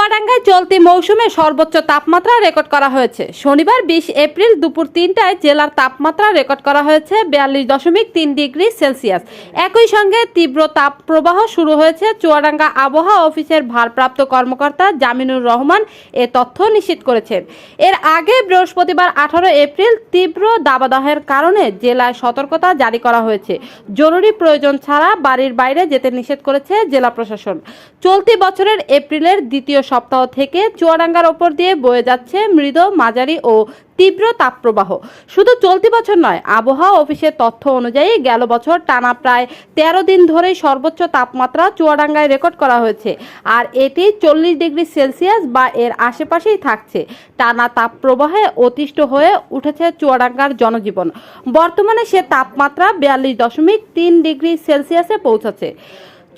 চুয়াডাঙ্গায় চলতি মৌসুমে সর্বোচ্চ তাপমাত্রা রেকর্ড করা হয়েছে। শনিবার বিশ এপ্রিল দুপুর তিনটায় জেলার তাপমাত্রা রেকর্ড করা হয়েছে বিয়াল্লিশ দশমিক তিন ডিগ্রি সেলসিয়াস। একই সঙ্গে তীব্র তাপ প্রবাহ শুরু হয়েছে চুয়াডাঙ্গা আবহাওয়া অফিসের ভারপ্রাপ্ত কর্মকর্তা জামিনুর রহমান এ তথ্য নিশ্চিত করেছেন। এর আগে বৃহস্পতিবার আঠারো এপ্রিল তীব্র দাবাদাহের কারণে জেলায় সতর্কতা জারি করা হয়েছে। জরুরি প্রয়োজন ছাড়া বাড়ির বাইরে যেতে নিষেধ করেছে জেলা প্রশাসন। চলতি বছরের এপ্রিলের দ্বিতীয় সপ্তাহ থেকে চুয়াডাঙ্গার ওপর দিয়ে বয়ে যাচ্ছে মৃদ, মাঝারি ও তীব্র তাপপ্রবাহ। শুধু চলতি বছর নয়, আবহাওয়া অফিসের তথ্য অনুযায়ী গেল বছর টানা প্রায় তেরো দিন ধরেই সর্বোচ্চ তাপমাত্রা চুয়াডাঙ্গায় রেকর্ড করা হয়েছে। আর এটি চল্লিশ ডিগ্রি সেলসিয়াস বা এর আশেপাশেই থাকছে। টানা তাপপ্রবাহে অতিষ্ঠ হয়ে উঠেছে চুয়াডাঙ্গার জনজীবন। বর্তমানে সে তাপমাত্রা বিয়াল্লিশ দশমিক তিন ডিগ্রি সেলসিয়াসে পৌঁছেছে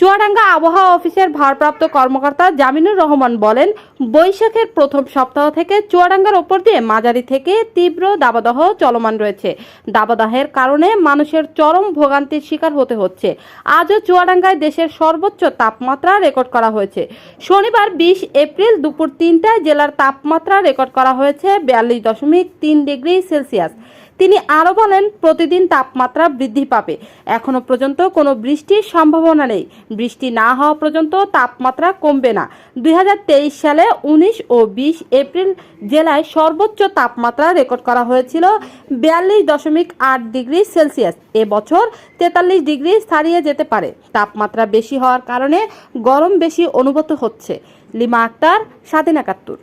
চুয়াডাঙ্গা আবহাওয়া অফিসের ভারপ্রাপ্ত কর্মকর্তা জামিনুর রহমান বলেন, বৈশাখের প্রথম সপ্তাহ থেকে চুয়াডাঙ্গার ওপর দিয়ে মাঝারি থেকে তীব্র দাবাদহ চলমান রয়েছে। দাবাদহের কারণে মানুষের চরম ভোগান্তির শিকার হতে হচ্ছে। আজও চুয়াডাঙ্গায় দেশের সর্বোচ্চ তাপমাত্রা রেকর্ড করা হয়েছে। শনিবার বিশ এপ্রিল দুপুর তিনটায় জেলার তাপমাত্রা রেকর্ড করা হয়েছে বিয়াল্লিশ দশমিক তিন ডিগ্রি সেলসিয়াস। তিনি আরও বলেন, প্রতিদিন তাপমাত্রা বৃদ্ধি পাবে। এখনও পর্যন্ত কোনো বৃষ্টির সম্ভাবনা নেই। বৃষ্টি না হওয়া পর্যন্ত তাপমাত্রা কমবে না। দুই হাজার তেইশ সালে উনিশ ও বিশ এপ্রিল জেলায় সর্বোচ্চ তাপমাত্রা রেকর্ড করা হয়েছিল বিয়াল্লিশ দশমিক আট ডিগ্রি সেলসিয়াস। এবছর তেতাল্লিশ ডিগ্রি ছাড়িয়ে যেতে পারে। তাপমাত্রা বেশি হওয়ার কারণে গরম বেশি অনুভূত হচ্ছে। লিমা আক্তার, স্বাধীন একাত্তর।